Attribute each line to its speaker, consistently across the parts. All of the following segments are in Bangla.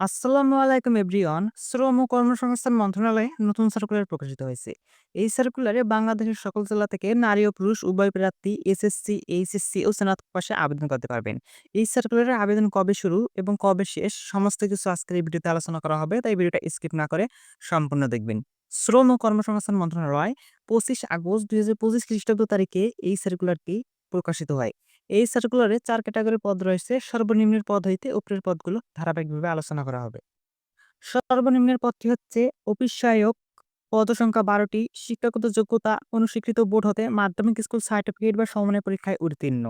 Speaker 1: আসসালামু আলাইকুম এভরিওয়ান। শ্রম ও কর্মসংস্থান মন্ত্রণালয়ে নতুন সার্কুলার প্রকাশিত হয়েছে। এই সার্কুলারে বাংলাদেশের সকল জেলা থেকে নারী ও পুরুষ উভয় প্রার্থী এসএসসি, এইচএসসি ও স্নাতক পাশে আবেদন করতে পারবেন। এই সার্কুলারের আবেদন কবে শুরু এবং কবে শেষ সমস্ত কিছু আজকের এই ভিডিওতে আলোচনা করা হবে। তাই ভিডিওটা স্কিপ না করে সম্পূর্ণ দেখবেন। শ্রম ও কর্মসংস্থান মন্ত্রণালয় ২৫ আগস্ট ২০২৫ খ্রিস্টাব্দ তারিখে এই সার্কুলারটি প্রকাশিত হয়। এই সার্কুলারে চার ক্যাটাগরি পদ রয়েছে। সর্বনিম্নের পদ হইতে উপরের পদগুলো ধারাবাহিকভাবে আলোচনা করা হবে। সর্বনিম্নের পদটি হচ্ছে অফিস সহায়ক, পদসংখ্যা ১২ টি, শিক্ষাগত যোগ্যতা অনুস্বীকৃত বোর্ড হতে মাধ্যমিক স্কুল সার্টিফিকেট বা সমমানের পরীক্ষায় উত্তীর্ণ।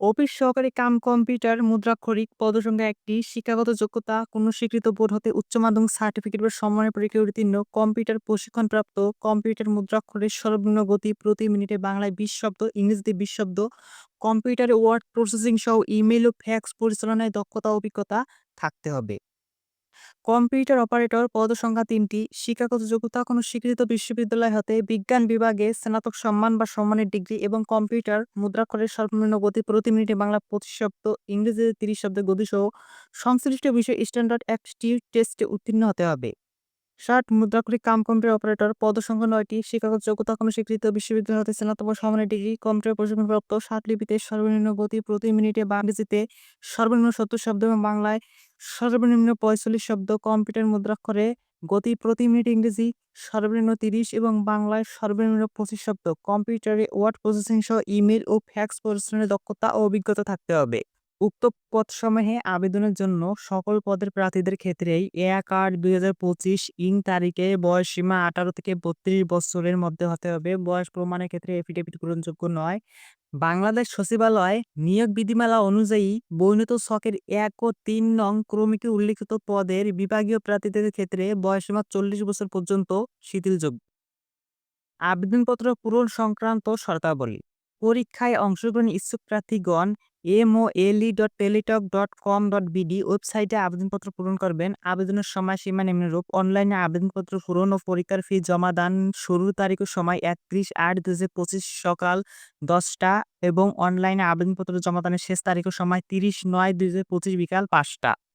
Speaker 1: অফিস সহকারী কাম কম্পিউটার মুদ্রাক্ষরিক পদসংখ্যা একটি শিক্ষাগত যোগ্যতা কোন স্বীকৃত বোর্ড হতে উচ্চ মাধ্যমিক সার্টিফিকেট বা সম্মানের পরীক্ষা উত্তীর্ণ, কম্পিউটার প্রশিক্ষণপ্রাপ্ত, কম্পিউটার মুদ্রাক্ষরের সর্বনিম্ন গতি প্রতি মিনিটে বাংলায় ২০ শব্দ, ইংরেজিতে ২০ শব্দ, কম্পিউটারে ওয়ার্ড প্রসেসিং সহ ইমেল ও ফ্যাক্স পরিচালনায় দক্ষতা অভিজ্ঞতা থাকতে হবে। কম্পিউটার অপারেটর পদসংখ্যা ৩ টি, শিক্ষাগত যোগ্যতা কোনো স্বীকৃত বিশ্ববিদ্যালয় হতে বিজ্ঞান বিভাগে স্নাতক সম্মান বা সম্মানের ডিগ্রি এবং কম্পিউটার মুদ্রাক্ষরের সর্বনিম্ন গতি প্রতি মিনিটে বাংলা ২৫ শব্দ, ইংরেজিতে ৩০ শব্দের গতিসহ সংশ্লিষ্ট বিষয়ে স্ট্যান্ডার্ড অ্যাপটিটিউড টেস্টে উত্তীর্ণ হতে হবে। ষাট মুদ্রাক্ষরিক কাম কম্পিউটার অপারেটর পদসংখ্যা ৯ টি, শিক্ষাগত যোগ্যতা কোনো স্বীকৃত বিশ্ববিদ্যালয় হতে স্নাতক বা সমমানের ডিগ্রি, কম্পিউটার প্রশিক্ষণপ্রাপ্ত, ষাটলিপিতে সর্বনিম্ন গতি প্রতি মিনিটে বা ইংরেজিতে সর্বনিম্ন ৭০ শব্দ এবং বাংলায় সর্বনিম্ন ৪৫ শব্দ, কম্পিউটার মুদ্রাক্ষরে গতি প্রতি মিনিট ইংরেজি সর্বনিম্ন ৩০ এবং বাংলায় সর্বনিম্ন ২৫ শব্দ, কম্পিউটারে ওয়ার্ড প্রসেসিং সহ ইমেল ও ফ্যাক্স পরিচালনায় দক্ষতা ও অভিজ্ঞতা থাকতে হবে। উক্ত পদসমূহে আবেদনের জন্য সকল পদের প্রার্থীদের ক্ষেত্রেই ১-৮-২০২৫ ইং তারিখে বয়সসীমা ১৮ থেকে ৩২ বছরের মধ্যে হতে হবে। বয়স প্রমাণের ক্ষেত্রে এফিডেভিট গ্রহণযোগ্য নয়। বাংলাদেশ সচিবালয় নিয়োগ বিধিমালা অনুযায়ী বর্ণিত ছকের এক ও তিন নং ক্রমিকে উল্লিখিত পদের বিভাগীয় প্রার্থীদের ক্ষেত্রে বয়সসীমা ৪০ বছর পর্যন্ত শিথিলযোগ্য। আবেদনপত্র পূরণ সংক্রান্ত শর্তাবলী পরীক্ষায় অংশগ্রহণ ইচ্ছুক প্রার্থীগণ এমওএলই.টেলিটক.কম.বিডি ওয়েবসাইটে আবেদনপত্র পূরণ করবেন। আবেদনের সময়সীমা নিম্নরূপ: অনলাইনে আবেদনপত্র পূরণ ও পরীক্ষার ফি জমা দান শুরুর তারিখ ও সময় ৩১-৮-২০২৫ সকাল ১০টা এবং অনলাইনে আবেদনপত্র জমা দানের শেষ তারিখ ও সময় ৩০-৯-২০২৫ বিকাল ৫টা।